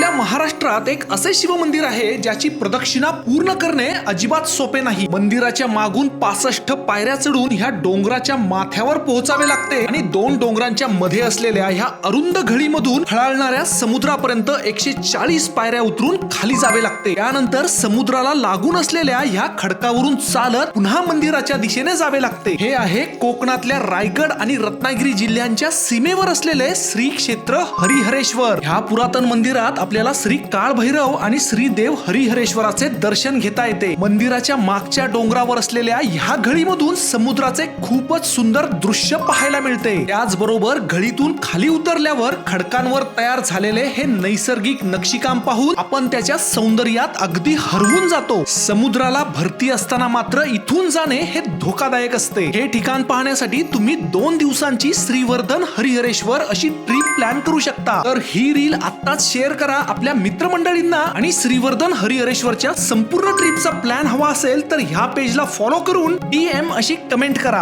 आपल्या महाराष्ट्रात एक असे शिवमंदिर आहे ज्याची प्रदक्षिणा पूर्ण करणे अजिबात सोपे नाही. मंदिराच्या मागून पासष्ट पायऱ्या चढून ह्या डोंगराच्या माथ्यावर पोहोचावे लागते आणि दोन डोंगरांच्या मध्ये असलेल्या ह्या अरुंद घडीमधून हळाळणाऱ्या समुद्रापर्यंत एकशे चाळीस पायऱ्या उतरून खाली जावे लागते. त्यानंतर समुद्राला लागून असलेल्या ह्या खडकावरून चालत पुन्हा मंदिराच्या दिशेने जावे लागते. हे आहे कोकणातल्या रायगड आणि रत्नागिरी जिल्ह्यांच्या सीमेवर असलेले श्री क्षेत्र हरिहरेश्वर. ह्या पुरातन मंदिरात आपल्याला श्री काळभैरव आणि श्री देव हरिहरेश्वराचे दर्शन घेता येते. मंदिराच्या मागच्या डोंगरावर असलेल्या ह्या घळीमधून समुद्राचे खूपच सुंदर दृश्य पाहायला मिळते. त्याचबरोबर घळीतून खाली उतरल्यावर खडकांवर तयार झालेले हे नैसर्गिक नक्षीकाम पाहून आपण त्याच्या सौंदर्यात अगदी हरवून जातो. समुद्राला भरती असताना मात्र इथून जाणे हे धोकादायक असते. हे ठिकाण पाहण्यासाठी तुम्ही दोन दिवसांची श्रीवर्धन हरिहरेश्वर अशी ट्रिप प्लॅन करू शकता. तर ही रील आत्ताच शेअर करा. आपल्या मित्रमंडळींना आणि श्रीवर्धन हरिहरेश्वरच्या संपूर्ण ट्रिपचा प्लॅन हवा असेल तर ह्या पेजला फॉलो करून डीएम अशी कमेंट करा.